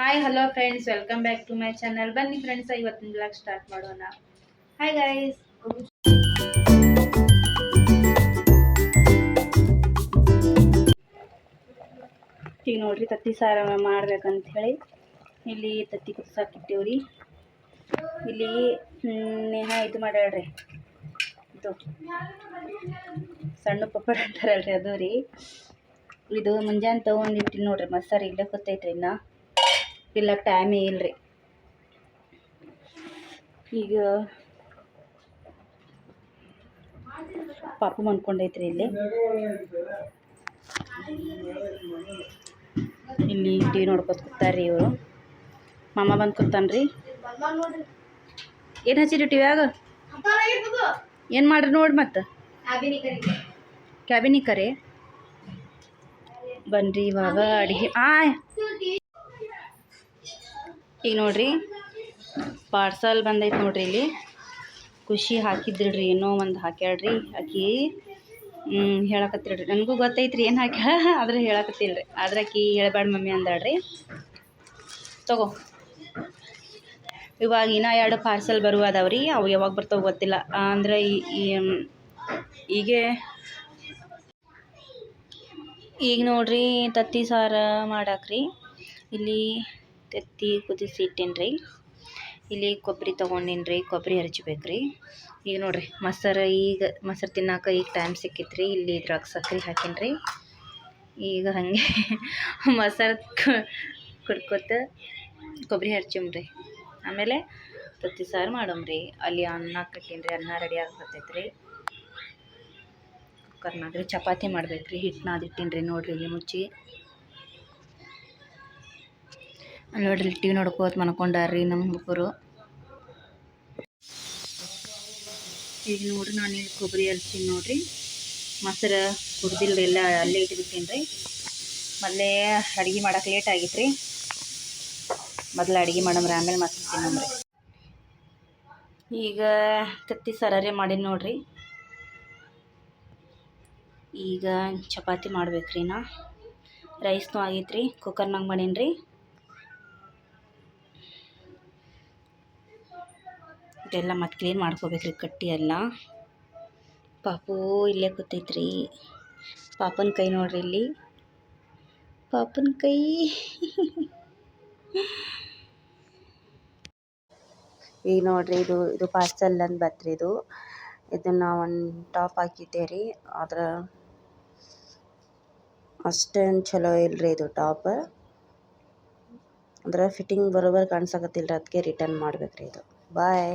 Hi hello friends welcome back to my channel ಬನ್ನಿ friends ಇವತ್ತಿನ blog start ಮಾಡೋಣ. Hi guys ಈಗ ನೋಡ್ರಿ, ತತ್ತಿ ಸಾರ ಮಾಡ್ಬೇಕಂತ ಹೇಳಿ ಇಲ್ಲಿ ತತ್ತಿ ಕುದಿಸಾಕ್ ರೀ ಇಲ್ಲಿ ನೇಹ ಇದು ಮಾಡ್ಯಾಳ್ರಿ. ಇದು ಸಣ್ಣ ಪಪ್ಪಡ ಅಂತಾರಲ್ರಿ, ಅದು ರೀ. ಇದು ಮುಂಜಾನೆ ತಗೊಂಡಿಟ್ಟಿ ನೋಡ್ರಿ ಮಸಾರಿ ಇಲ್ಲೇ ಗೊತ್ತೈತ್ರಿ ಇನ್ನ. ಇಲ್ಲ ಟೈಮೇ ಇಲ್ರಿ. ಈಗ ಪಾಪು ಮನ್ಕೊಂಡೈತ್ರಿ ಇಲ್ಲಿ. ಇಲ್ಲಿ ಟಿವಿ ನೋಡ್ಕೋತ ನೋಡ್ಕೊತ ಕೂತಾರ್ರಿ ಇವರು. ಮಾಮ ಬಂದು ಕೂತಾನ್ರಿ. ಏನು ಹಚ್ಚಿರಿ ಟಿವ್ಯಾಗ ಏನು ಮಾಡ್ರಿ ನೋಡಿ ಮತ್ತೆ? ಕ್ಯಾಬಿನಿ ಕರೆ. ಬನ್ರಿ ಇವಾಗ ಅಡುಗೆ. ಆಯ್. ಈಗ ನೋಡ್ರಿ ಪಾರ್ಸಲ್ ಬಂದೈತೆ ನೋಡ್ರಿ ಇಲ್ಲಿ. ಖುಷಿ ಹಾಕಿದ್ರಿ ಏನೋ ಒಂದು ಹಾಕ್ಯಾಳ್ರಿ. ಆಕಿ ಹೇಳಕತ್ತಿಲ್ರಿ. ನನಗೂ ಗೊತ್ತೈತ್ರಿ ಏನು ಹಾಕ್ಯಾಳ, ಆದ್ರೆ ಹೇಳಕತ್ತಿಲ್ರಿ. ಆದ್ರೆ ಆಕಿ ಹೇಳಬೇಡ ಮಮ್ಮಿ ಅಂದಾಳ್ರಿ. ತಗೋ. ಇವಾಗ ಇನ್ನೂ ಎರಡು ಪಾರ್ಸಲ್ ಬರುವ ಅದಾವ್ರಿ. ಅವು ಯಾವಾಗ ಬರ್ತಾವೆ ಗೊತ್ತಿಲ್ಲ. ಅಂದ್ರೆ ಈ- ಈಗ ನೋಡ್ರಿ, ತತ್ತಿ ಸಾರು ಮಾಡಾಕ್ರಿ. ಇಲ್ಲಿ ತತ್ತಿ ಕುದಿಸಿ ರೀ ಇಲ್ಲಿ ಕೊಬ್ಬರಿ ತೊಗೊಂಡಿನ್ರಿ ಕೊಬ್ಬರಿ ರೀ ಈಗ ನೋಡ್ರಿ, ಮೊಸರು ಈಗ, ಮೊಸರು ತಿನ್ನಾಕ ಈಗ ಟೈಮ್ ಸಿಕ್ಕಿತ್ರಿ. ಇಲ್ಲಿ ಇದ್ರಾಗ ಸಕ್ಕರೆ ಹಾಕೀನಿ ರೀ ಈಗ ಹಾಗೆ ಮೊಸರು ಕುಡ್ಕೊತ ಕೊಬ್ಬರಿ ಹರ್ಚುಮ್ರಿ. ಆಮೇಲೆ ತತ್ತಿ ಸಾರು ಮಾಡಮ್ರಿ. ಅಲ್ಲಿ ಅನ್ನ ರೀ ಅನ್ನ ರೆಡಿ ರೀ ಕುಕ್ಕರ್ನಾಗ್ರಿ ಚಪಾತಿ ಮಾಡ್ಬೇಕ್ರಿ ಹಿಟ್ಟು ನಾದಿಟ್ಟಿನ್ರಿ ನೋಡಿರಿ ಇಲ್ಲಿ ಮುಚ್ಚಿ. ನೋಡ್ರಿ, ಟಿವಿ ನೋಡ್ಕೋತ ಮನ್ಕೊಂಡಾರ್ರಿ ನಮ್ಮ ಹುಡುಗರು. ಈಗ ನೋಡ್ರಿ, ನಾನು ಇಲ್ಲಿ ಕೊಬ್ಬರಿ ಹರ್ತೀನಿ ನೋಡ್ರಿ. ಮೊಸರು ಕುಡ್ದಿಲ್ರಿ, ಎಲ್ಲ ಅಲ್ಲೇ ಇಟ್ಬಿಟ್ಟೀನಿ ರೀ ಮೊದಲೇ ಅಡುಗೆ ಮಾಡಕ್ಕೆ ಲೇಟ್ ಆಗಿತ್ತು ರೀ ಮೊದಲು ಅಡುಗೆ ಮಾಡಮ್ರಿ, ಆಮೇಲೆ ಮೊಸರು ತಿನ್ನಮ್ರಿ. ಈಗ ತತ್ತಿ ಸರಾರೆ ಮಾಡೀನಿ ನೋಡ್ರಿ. ಈಗ ಚಪಾತಿ ಮಾಡ್ಬೇಕ್ರಿ ನಾ. ರೈಸ್ನೂ ಆಗೈತ್ರಿ ಕುಕ್ಕರ್ನಾಗ ಮಾಡೀನಿ ರೀ ಇದೆಲ್ಲ ಮತ್ತೆ ಕ್ಲೀನ್ ಮಾಡ್ಕೋಬೇಕ್ರಿ ಕಟ್ಟಿ ಎಲ್ಲ. ಪಾಪು ಇಲ್ಲೇ ಕೂತೈತ್ರಿ. ಪಾಪನ ಕೈ ನೋಡ್ರಿ ಇಲ್ಲಿ. ಪಾಪನ ಕೈ. ಈಗ ನೋಡ್ರಿ ಇದು ಇದು ಪಾರ್ಸಲ್ ಅಂತ ಬತ್ರಿ ಇದು. ಇದನ್ನ ಒಂದು ಟಾಪ್ ಹಾಕಿದ್ದೆ ರೀ ಆದ್ರೆ ಅಷ್ಟೇನು ಚಲೋ ಇಲ್ರಿ ಇದು ಟಾಪ್ ಅಂದ್ರೆ ಫಿಟ್ಟಿಂಗ್ ಬರೋಬರ್ ಕಾಣಿಸಕತ್ತಿಲ್ಲ ಅದಕ್ಕೆ ರಿಟರ್ನ್ ಮಾಡ್ಬೇಕ್ರಿ ಇದು. ಬಾಯ್